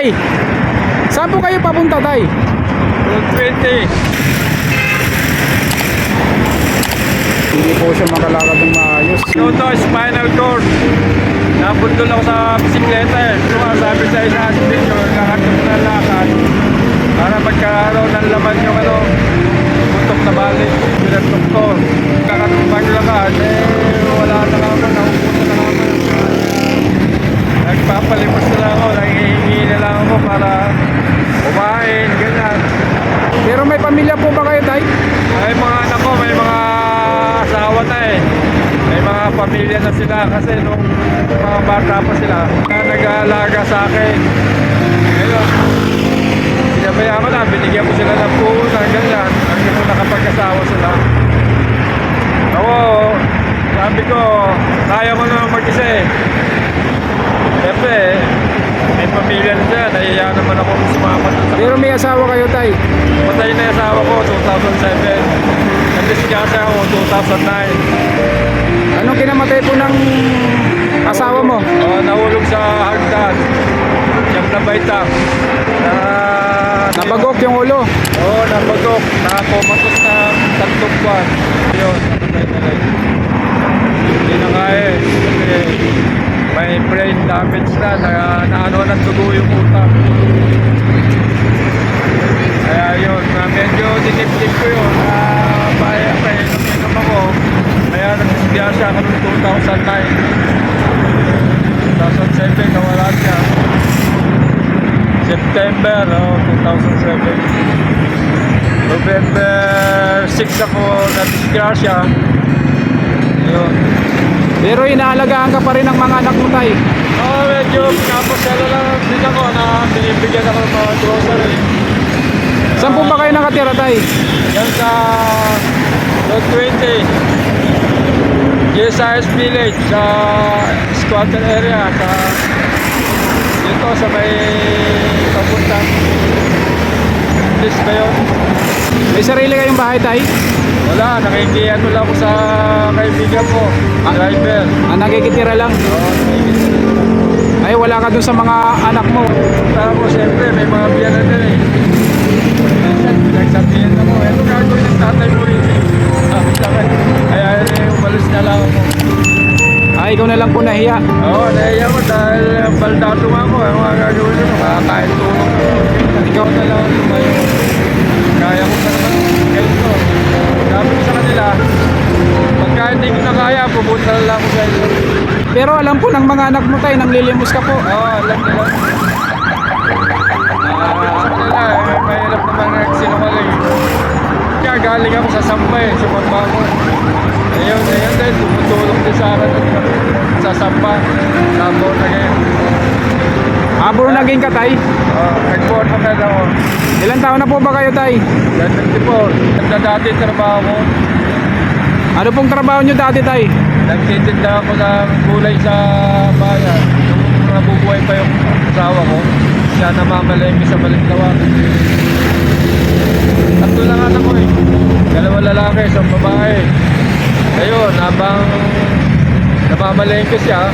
tay? Saan po kayo papunta tay? Road 20. Hindi po siya makalakad ng maayos. Ito, spinal cord. Nabundol ako sa bisikleta eh. So, sabi sa isa sa video, nakatok na lakad. Para magkaroon ng laman yung ano, putok na balik. Bilang doktor. Nakatumbang lakad, eh, wala na naupuso na naman. Nagpapalipas na lang ako, nangihingi na lang ako para kumain, ganyan. Pero may pamilya po ba kayo tay? Ay mga anak ko, may mga asawa na eh. May mga pamilya na sila kasi nung mga bata pa sila na nag-aalaga sa akin. Ngayon, sinabayaan ko na, binigyan ko sila ng puhunan, ganyan. Hanggang ko nakapag-asawa sila. Ako, sabi ko, kaya ko naman mag-isa eh. Siyempre, may pamilya na siya, nahiya naman ako sumama sa Pero may asawa kayo tay? Patay na asawa ko, 2007. Nag-discuss ako, 2009. Anong kinamatay po ng asawa mo? Oh, nahulog sa hagdan. Siyam na baitang. Na, Nabagok yung ulo. Oo, oh, nabagok. Nakakomatos na tatlong buwan. Yun, namatay na lang. Hindi na kaya eh. Kasi may brain damage na. Na, na ano ng dugo yung utak. Kaya yun, na medyo dinip-dip ko yun. Na baya pa eh, naminam ako. Kaya nagsigyasa ako noong 2009. 2007, nawala siya. September oh, 2007. November 6 ako na-disgrasya. Yun. Pero inaalagaan ka pa rin ng mga anak mo tay. Oh, medyo pinapasala lang din ako na binibigyan ako ng mga grocery. Saan po ba kayo nakatira tay? Yan sa Road 20. GSIS Village sa squatter area sa dito sa may papuntang English ba yun? May sarili kayong bahay tay? Wala, nakikiyan mo lang ako sa kaibigan ko, driver. Ah, nakikitira lang. Oo, nakikiyan. Ay wala ka dun sa mga anak mo. Tapos siyempre may mga biyanan din eh. Minsan pinagsabihan ako, eto gagawin ng tatay mo rin eh. Ah, ikaw na lang po nahiya. Oo, nahiya ko dahil baldado nga ako. Ano nga gagawin ko? Makakain ko. Ikaw na lang ang lumayo. Kaya ko pa naman. Ganito. Sabi ko sa kanila, pagka hindi ko na kaya, pupunta na lang ako sa iyo. Pero alam po ng mga anak mo tay, nang lilimos ka po. Oo, alam nila. Ah, sa kanila, eh, mahirap naman nagsinungaling. Kaya galing ako sa Sambay, sa Pagbangon. Ayun, ayun din, tumutulong din sa akin sa Samba, sa Bornagain. Ah, naging ka tay. Uh, Nag-Bornagain ako. Ilan taon na po ba kayo tay? 74. Nagdadati trabaho ko. Ano pong trabaho nyo dati tay? Nagtitinda ako ng gulay sa bayan. Nung nabubuhay pa yung asawa ko, siya namamalengke sa Balintawak. Tatlo lang anak ko eh. Dalawa lalaki, isang babae. Ayun, habang namamalengke siya,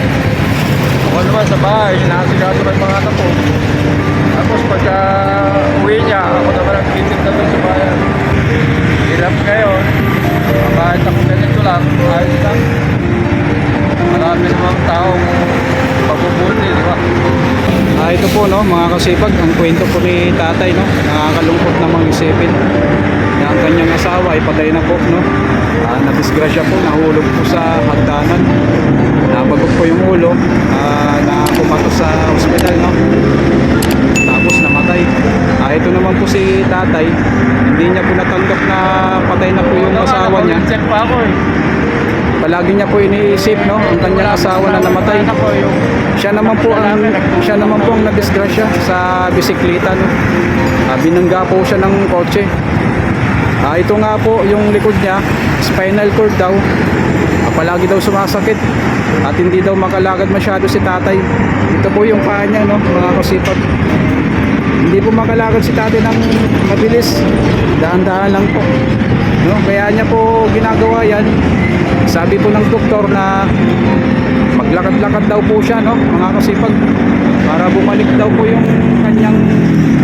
ako naman sa bahay, inaasikaso ng mga anak ko. Tapos pagka uwi niya, ako naman ang titinda doon sa bayan. Hirap ngayon, kahit ako ganito lang, ayos lang. Marami namang taong mabubuti, di ba? Ah, ito po no, mga kasipag, ang kwento po ni tatay no, nakakalungkot namang isipin. Na ang kanyang asawa ay patay na po no. Ah, nadisgrasya po, nahulog po sa hagdanan. Nabagok po yung ulo, ah, na pumato sa ospital no. Tapos namatay. Ah, ito naman po si tatay, hindi niya po natanggap na patay na po yung asawa niya. Check pa ako eh. Palagi niya po iniisip no, ang kanyang asawa na namatay. Siya naman po ang siya naman po ang nadisgrasya sa bisikleta no. Ah, binangga po siya ng kotse. Ah, ito nga po yung likod niya, spinal cord daw. Ah, palagi daw sumasakit at hindi daw makalakad masyado si tatay. Ito po yung paa niya no, mga kasipag. Hindi po makalakad si tatay ng mabilis. Dahan-dahan lang po no? kaya niya po ginagawa yan sabi po ng doktor na maglakad-lakad daw po siya no? mga kasipag para bumalik daw po yung kanyang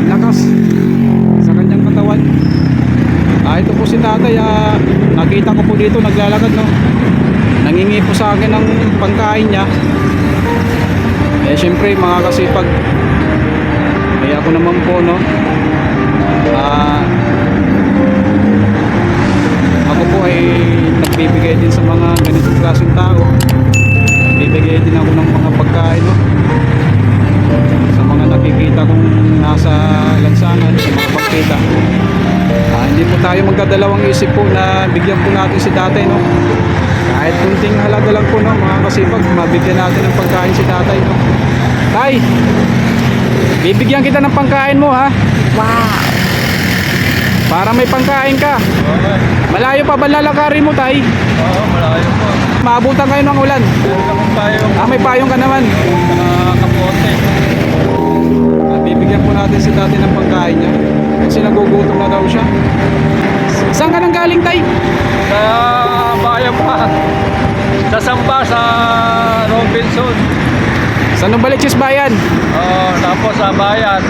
lakas sa kanyang katawan ah ito po si tatay ah, nakita ko po dito naglalakad no? nangingi po sa akin ng pangkain niya eh syempre mga kasipag kaya ko naman po no nagbibigay din sa mga ganitong klaseng tao. Nagbibigay din ako ng mga pagkain no. Sa mga nakikita kong nasa lansangan, sa mga pagkita. Ah, hindi po tayo magdadalawang isip po na bigyan po natin si tatay no. Kahit kunting halaga lang po no, mga kasipag, mabigyan natin ng pagkain si tatay no. Tay, bibigyan kita ng pagkain mo ha. Wow! Para may pangkain ka. Okay. Malayo pa ba lalakarin mo, tay? Oo, malayo po. Maabutan kayo ng ulan. Meron tayo Ah, may payong ka naman. uh, kapote. Ah, Bibigyan po natin si tatay ng pagkain niya. Kasi nagugutom na daw siya. Saan ka nang galing, tay? Sa bayan pa. Sa Samba, sa Robinson. Sa Novaliches Bayan. Oo, tapos sa bayan.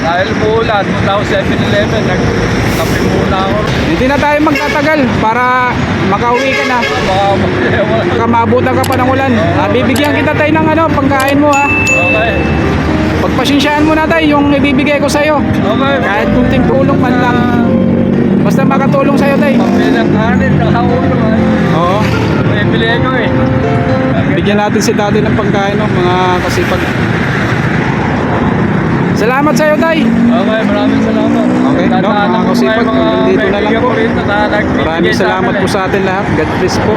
Dahil bulan, punta ako 7-Eleven. Nagkape muna ako. Hindi na tayo magtatagal para makauwi ka na. Baka Baka maabutan ka pa ng ulan. Ah, bibigyan kita tayo ng ano, pangkain mo ha. Okay. Pagpasensyaan mo na tayo yung ibibigay ko sa'yo. Okay. Kahit kunting tulong man lang. Basta makatulong sa'yo tayo. Pambili ng kanin, nakaulo. Oo. Bili ko eh. Bigyan natin si tatay ng pagkain, no, mga kasipag. Salamat sa'yo, tay. Okay, maraming salamat. Okay, no, mga kasipag, dito na lang po. nagbibigay Maraming sa salamat po eh. sa atin lahat. God bless po.